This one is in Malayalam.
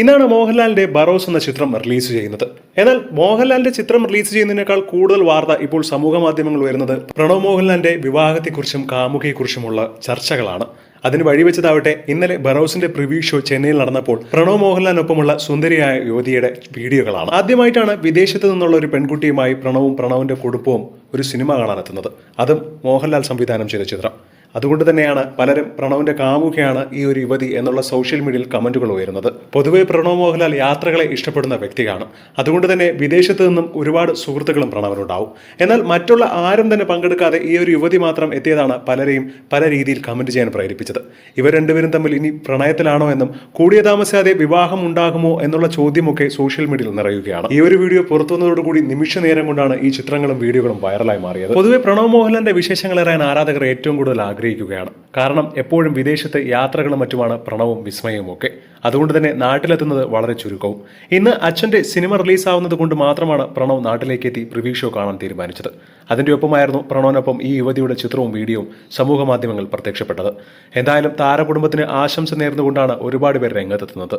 ഇന്നാണ് മോഹൻലാലിന്റെ ബറോസ് എന്ന ചിത്രം റിലീസ് ചെയ്യുന്നത്. എന്നാൽ മോഹൻലാലിന്റെ ചിത്രം റിലീസ് ചെയ്യുന്നതിനേക്കാൾ കൂടുതൽ വാർത്ത ഇപ്പോൾ സമൂഹ മാധ്യമങ്ങൾ വരുന്നത് പ്രണവ് മോഹൻലാലിന്റെ വിവാഹത്തെക്കുറിച്ചും കാമുകയെക്കുറിച്ചുമുള്ള ചർച്ചകളാണ്. അതിന് വഴിവെച്ചതാവട്ടെ ഇന്നലെ ബറോസിന്റെ പ്രിവ്യൂ ഷോ ചെന്നൈയിൽ നടന്നപ്പോൾ പ്രണവ് മോഹൻലാലിനൊപ്പമുള്ള സുന്ദരിയായ യുവതിയുടെ വീഡിയോകളാണ്. ആദ്യമായിട്ടാണ് വിദേശത്ത് നിന്നുള്ള ഒരു പെൺകുട്ടിയുമായി പ്രണവും പ്രണവിന്റെ കുടുംബവും ഒരു സിനിമ കാണാനെത്തുന്നത്. അതും മോഹൻലാൽ സംവിധാനം ചെയ്ത ചിത്രം. അതുകൊണ്ട് തന്നെയാണ് പലരും പ്രണവിന്റെ കാമുകയാണ് ഈ ഒരു യുവതി എന്നുള്ള സോഷ്യൽ മീഡിയയിൽ കമന്റുകൾ ഉയരുന്നത്. പൊതുവെ പ്രണവ് മോഹൻലാൽ യാത്രകളെ ഇഷ്ടപ്പെടുന്ന വ്യക്തിയാണ് അതുകൊണ്ട് തന്നെ വിദേശത്ത് നിന്നും ഒരുപാട് സുഹൃത്തുക്കളും പ്രണവനുണ്ടാവും എന്നാൽ മറ്റുള്ള ആരും തന്നെ പങ്കെടുക്കാതെ ഈ ഒരു യുവതി മാത്രം എത്തിയതാണ് പലരെയും പല രീതിയിൽ കമന്റ് ചെയ്യാൻ പ്രേരിപ്പിച്ചത്. ഇവർ രണ്ടുപേരും തമ്മിൽ ഇനി പ്രണയത്തിലാണോ എന്നും കൂടിയ താമസാതെ വിവാഹം ഉണ്ടാകുമോ എന്നുള്ള ചോദ്യമൊക്കെ സോഷ്യൽ മീഡിയയിൽ നിറയുകയാണ്. ഈ ഒരു വീഡിയോ പുറത്തു വന്നതോടുകൂടി നിമിഷ നേരം കൊണ്ടാണ് ഈ ചിത്രങ്ങളും വീഡിയോകളും വൈറലായി മാറിയത്. പൊതുവെ പ്രണവ് മോഹൻലാലിന്റെ വിശേഷങ്ങൾ അറിയാൻ ആരാധകർ ഏറ്റവും കൂടുതൽ ആഗ്രഹിക്കുകയാണ്. കാരണം എപ്പോഴും വിദേശത്ത് യാത്രകളും മറ്റുമാണ് പ്രണവും വിസ്മയവും ഒക്കെ. അതുകൊണ്ട് തന്നെ നാട്ടിലെത്തുന്നത് വളരെ ചുരുക്കവും. ഇന്ന് അച്ഛന്റെ സിനിമ റിലീസാവുന്നത് കൊണ്ട് മാത്രമാണ് പ്രണവ് നാട്ടിലേക്ക് എത്തി പ്രിവ്യൂ ഷോ കാണാൻ തീരുമാനിച്ചത്. അതിന്റെ ഒപ്പമായിരുന്നു പ്രണവിനൊപ്പം ഈ യുവതിയുടെ ചിത്രവും വീഡിയോയും സമൂഹ മാധ്യമങ്ങളിൽ പ്രത്യക്ഷപ്പെട്ടത്. എന്തായാലും താരകുടുംബത്തിന് ആശംസ നേർന്നുകൊണ്ടാണ് ഒരുപാട് പേർ രംഗത്തെത്തുന്നത്.